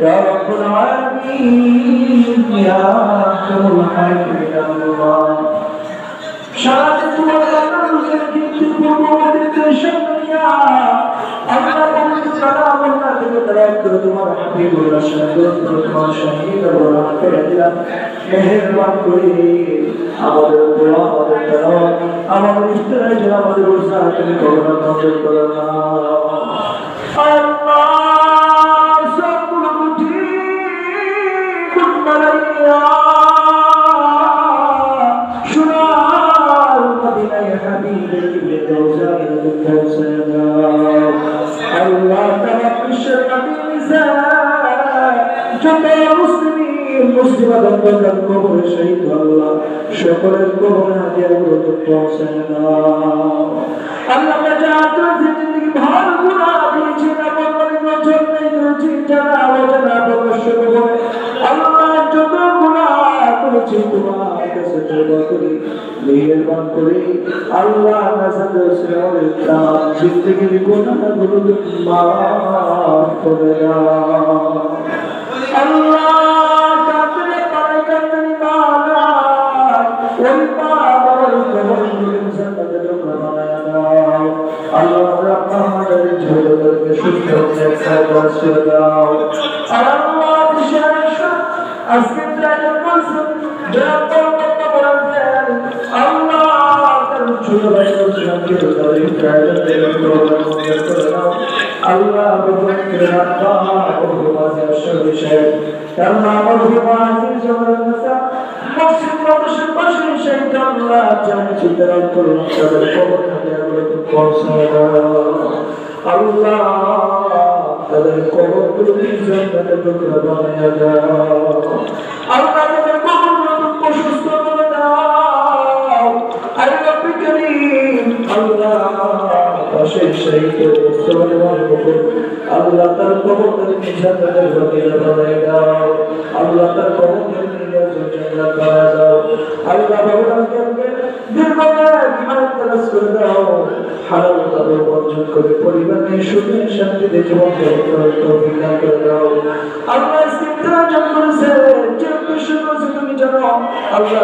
يا رب العالمين يا أكرم الحاكمين يا الله شهادة والله কিন্তু পূর্ববর্তীতে শুনিয়া আল্লাহ বলতে সালাম আল্লাহ থেকে তারাক করে তোমার হাবিবুল্লাহ সাহেব তোমার শহীদ বলা করে দিলাম মেহেরবান করে আমাদের দোয়া আমাদের তেলাওয়াত আমাদের ইফতারে যেন আমাদের রোজা তুমি করোনা নজর করো না আল্লাহ সকলের কবরে হাদিয়াগুলো তো পৌঁছে দাও আল্লাহ আমরা যা করেছি তোমার কাছে তওবা করি মেহেরবান করে। আল্লাহ নাজাত রাসূলের তার জিন্দগির গুনাহগুলো মাফ করে দাও। আল্লাহ কাতরে পারে আল্লাহ তাদের ত্রাণ দেবে প্রোগ্রাম করে দাও আল্লাহ সেই প্রস্তাবনে মনে করুন আল্লাহ তার কবর তাদের জান্নাতের বাকিরা বানায়া দাও। আল্লাহ তার কবর তাদের জান্নাত বানায়া দাও। আল্লাহ ভগবানকে দীর্ঘমেয়াদ হায়াত দারাজ করে দাও। হালাল ভাবে উপার্জন করে পরিবার সুখে শান্তিতে জীবন আল্লাহ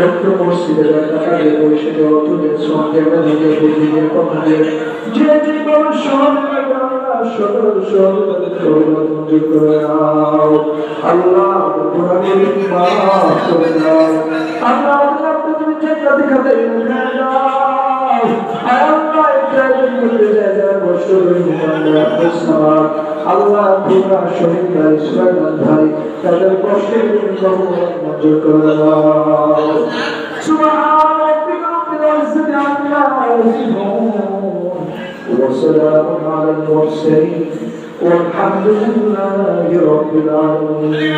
একটু মসজিদে টাকা দিয়ে পয়সা দিয়ে অর্থ দিয়ে শ্রম দিয়ে মেধা দিয়ে বুদ্ধি দিয়ে কথা দিয়ে যে নাও আল্লাহ গুণাগুলি মাফ করে দাও আল্লাহ আল্লাহ তুমি চেষ্টা দেখাতে দাও আর আল্লাহ একটা করতে যায় যারা কষ্ট করে আল্লাহ আল্লাহ পুরা শহীদ ভাই সুলাইমান ভাই তাদের কষ্টের জন্য মঞ্জুর করে দাও سبحان ربك رب العزة عما يصفون وسلام على المرسلين والحمد لله رب العالمين